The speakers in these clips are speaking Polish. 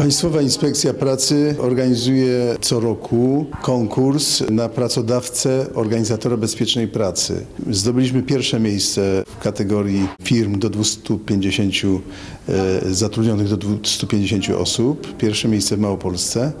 Państwowa Inspekcja Pracy organizuje co roku konkurs na pracodawcę organizatora bezpiecznej pracy. Zdobyliśmy pierwsze miejsce w kategorii firm do 250 e, zatrudnionych do 250 osób. Pierwsze miejsce w Małopolsce.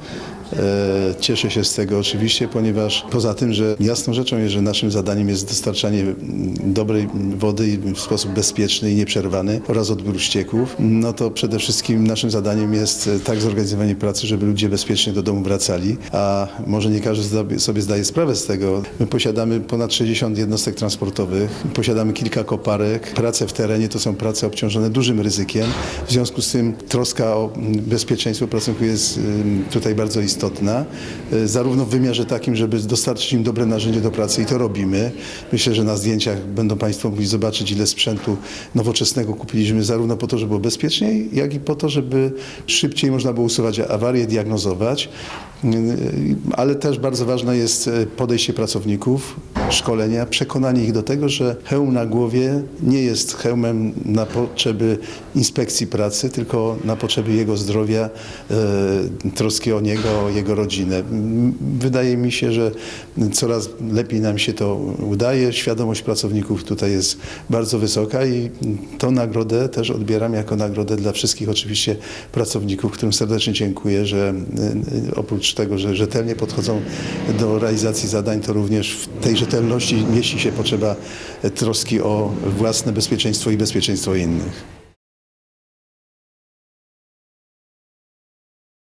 E, Cieszę się z tego oczywiście, ponieważ poza tym, że jasną rzeczą jest, że naszym zadaniem jest dostarczanie mm, dobrej wody w sposób bezpieczny i nieprzerwany oraz odbiór ścieków, no to przede wszystkim naszym zadaniem jest e, tak zorganizowanie pracy, żeby ludzie bezpiecznie do domu wracali, a może nie każdy sobie zdaje sprawę z tego. My posiadamy ponad 60 jednostek transportowych, posiadamy kilka koparek. Prace w terenie to są prace obciążone dużym ryzykiem. W związku z tym troska o mm, bezpieczeństwo pracowników jest tutaj bardzo istotna, y, zarówno w wymiarze takim, żeby dostarczyć im dobre narzędzie do pracy i to robimy. Myślę, że na zdjęciach będą Państwo mogli zobaczyć, ile sprzętu nowoczesnego kupiliśmy, zarówno po to, żeby było bezpieczniej, jak i po to, żeby szybciej można było usuwać awarie, diagnozować. Ale też bardzo ważne jest y, podejście pracowników, szkolenia, przekonanie ich do tego, że hełm na głowie nie jest hełmem na potrzeby inspekcji pracy, tylko na potrzeby jego zdrowia, e, troski o niego, o jego rodzinę. Wydaje mi się, że coraz lepiej nam się to udaje. Świadomość pracowników tutaj jest bardzo wysoka i tą nagrodę też odbieram jako nagrodę dla wszystkich oczywiście pracowników, którym serdecznie dziękuję, że e, oprócz tego, że rzetelnie podchodzą do realizacji zadań, to również w tej rzetelności mieści się potrzeba troski o własne bezpieczeństwo i bezpieczeństwo innych.